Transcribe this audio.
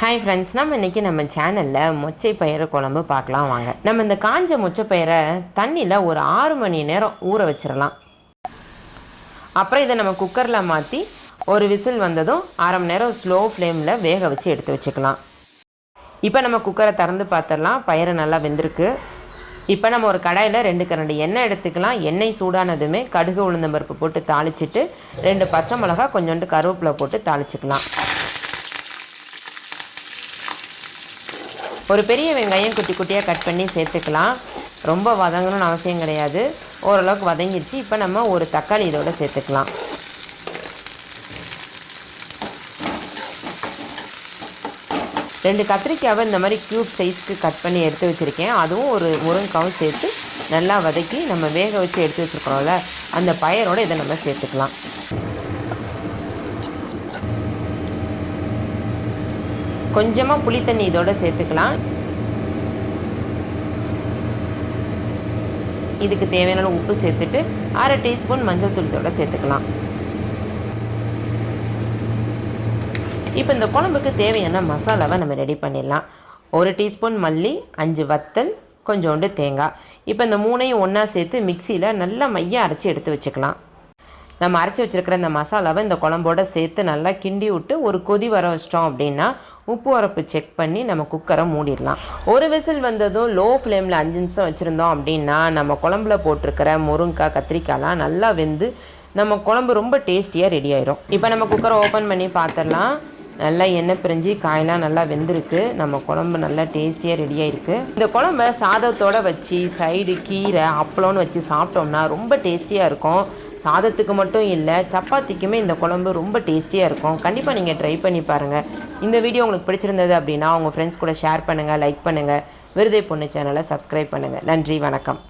Hi friends நம்ம இன்றைக்கி நம்ம சேனலில் மொச்சை பயிறு குழம்பு பார்க்கலாம் வாங்க. நம்ம இந்த காஞ்ச மொச்சை பயிரை தண்ணியில் ஒரு ஆறு மணி நேரம் ஊற வச்சிடலாம் அப்புறம் இதை நம்ம குக்கரில் மாற்றி ஒரு விசில் வந்ததும் அரை மணி நேரம் ஸ்லோ ஃப்ளேமில் வேக வச்சு எடுத்து வச்சுக்கலாம். இப்போ நம்ம குக்கரை திறந்து பார்த்துடலாம் பயிறு நல்லா வெந்திருக்கு. இப்போ நம்ம ஒரு கடாயில் ரெண்டு கரண்டு எண்ணெய் எடுத்துக்கலாம். எண்ணெய் சூடானதுமே கடுகு உளுந்தம்பருப்பு போட்டு தாளிச்சிட்டு ரெண்டு பச்சை மிளகா கொஞ்சோண்டு கருவேப்பிலை போட்டு தாளிச்சிக்கலாம். ஒரு பெரிய வெங்காயம் குட்டி குட்டியாக கட் பண்ணி சேர்த்துக்கலாம். ரொம்ப வதங்கணும்னு அவசியம் கிடையாது. ஓரளவுக்கு வதங்கிடுச்சு. இப்போ நம்ம ஒரு தக்காளி இதோட சேர்த்துக்கலாம். ரெண்டு கத்திரிக்காவை இந்த மாதிரி க்யூப் சைஸ்க்கு கட் பண்ணி எடுத்து வச்சுருக்கேன். அதுவும் ஒரு முருங்காவும் சேர்த்து நல்லா வதக்கி நம்ம வேக வச்சு எடுத்து வச்சுருக்கிறோம்ல அந்த பயரோடு இதை நம்ம சேர்த்துக்கலாம். கொஞ்சமாக புளி தண்ணி இதோட சேர்த்துக்கலாம். இதுக்கு தேவையான உப்பு சேர்த்துட்டு அரை டீஸ்பூன் மஞ்சள் தூள் இதோட சேர்த்துக்கலாம். இப்போ இந்த குழம்புக்கு தேவையான மசாலாவை நம்ம ரெடி பண்ணிடலாம். ஒரு டீஸ்பூன் மல்லி அஞ்சு வத்தல் கொஞ்சோண்டு தேங்காய். இப்போ இந்த மூணையும் ஒன்றா சேர்த்து மிக்சியில் நல்லா மையாக அரைச்சி எடுத்து வச்சுக்கலாம். நம்ம அரைச்சி வச்சுருக்கிற இந்த மசாலாவை இந்த குழம்போட சேர்த்து நல்லா கிண்டி விட்டு ஒரு கொதி வர வச்சிட்டோம் அப்படின்னா உப்பு உரப்பு செக் பண்ணி நம்ம குக்கரை மூடிடலாம். ஒரு விசில் வந்ததும் லோ ஃப்ளேமில் அஞ்சு நிமிஷம் வச்சுருந்தோம் அப்படின்னா நம்ம குழம்புல போட்டிருக்கிற முருங்காய் கத்திரிக்காய்லாம் நல்லா வெந்து நம்ம குழம்பு ரொம்ப டேஸ்டியாக ரெடி ஆயிரும். இப்போ நம்ம குக்கரை ஓப்பன் பண்ணி பார்த்துடலாம் நல்லா எண்ணெய் பிரிஞ்சு காயெல்லாம் நல்லா வெந்திருக்கு. நம்ம குழம்பு நல்லா டேஸ்டியாக ரெடி ஆயிருக்கு. இந்த குழம்ப சாதத்தோடு வச்சு சைடு கீரை அப்பளம்னு வச்சு சாப்பிட்டோம்னா ரொம்ப டேஸ்டியாக இருக்கும். சாதத்துக்கு மட்டும் இல்லை சப்பாத்திக்குமே இந்த குழம்பு ரொம்ப டேஸ்டியாக இருக்கும். கண்டிப்பாக நீங்கள் ட்ரை பண்ணி பாருங்கள் இந்த வீடியோ உங்களுக்கு பிடிச்சிருந்தது அப்படின்னா உங்கள் ஃப்ரெண்ட்ஸ் கூட ஷேர் பண்ணுங்கள் லைக் பண்ணுங்கள் விருதை பொண்ணு சேனலை சப்ஸ்கிரைப் பண்ணுங்கள் நன்றி வணக்கம்.